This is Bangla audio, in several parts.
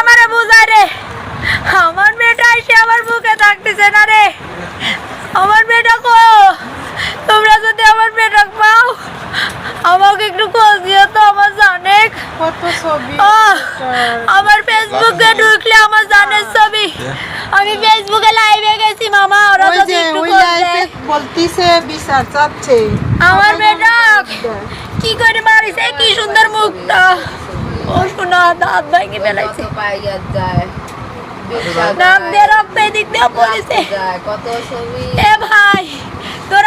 আমারে বুঝায় রে। আমার মেয়েটা এসে আমার বুকে থাকতেছে না রে। আমার মেয়েটা কো তোমরা যদি আমার মেয়েটা পাও আমাকে একটু খোঁজ দিও তো আমার জানে কত ছবি আহ, আমার ফেসবুকে ঢুকলে আমার জানের ছবি। আমি ফেসবুকে লাইভে গেছি মামা ওরা ওই যদি একটু। বলতিছে বিচার চাচ্ছে। আমার মেয়েটা কি করে মারিছে কি সুন্দর মুখটা। এ ভাই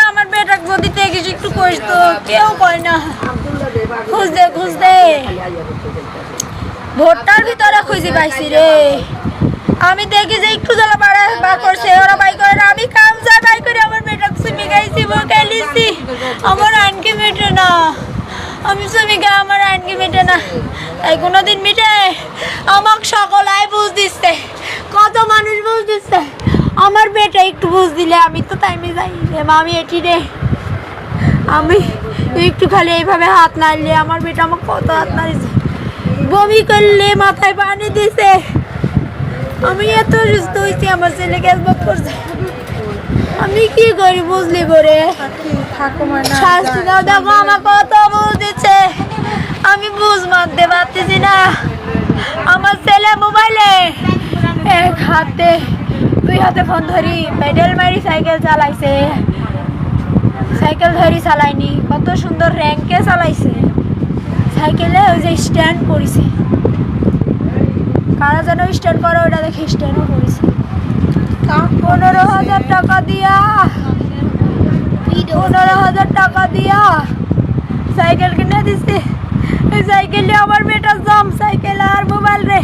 আমার বেটা যদি দেখিস একটু কইস তো কেউ কয় না খুঁজ দে খুঁজ দে ভোটটার ভিতরে খুঁজি পাইছি রে আমি দেখি যে একটু বাড়া বার করছে ওরা বাই করে আমি কাম যা বাই করে আমার বেটা সুমি গাইছি বকে লিছি আমার আনকি মেটে না আমি সুমি গা আমার আনকি মেটে না। এই কোনোদিন মিটে আমাক সকলাই বুঝ দিচ্ছে কত মানুষ বুঝ দিচ্ছে আমার বেটা একটু বুঝ দিলে আমি তো টাইমে যাই রে। আমি এটি রে। আমি একটু খালি এইভাবে হাত নাড়লে আমার বেটা আমাকে কত হাত নাড়িয়েছে বমি করলে মাথায় পানি দিছে। আমি এত সুস্থ হয়েছি আমার ছেলে গ্যাসবাক করছে। আমি কি করি বুঝলি করে? না শাস্তি দাও দেখো আমার কত বুঝ দিচ্ছে। আমি বুঝ মারতে পারতেছি না। আমার ছেলে মোবাইলে এক হাতে দুই হাতে ফোন ধরি পেডেল মারি সাইকেল চালাইছে। সাইকেল ধরি চালাইনি কত সুন্দর র্যাঙ্কে চালাইছে। সাইকেলে ওই যে স্ট্যান্ড করেছে কারা যেন স্ট্যান্ড করে ওটা দেখে স্ট্যান্ডও করেছে পনেরো হাজার টাকা দিয়া। পনেরো হাজার টাকা দিয়া সাইকেল কিনে দিছে। সাইকেলে আমার বেটার দাম, সাইকেল আর মোবাইল রে।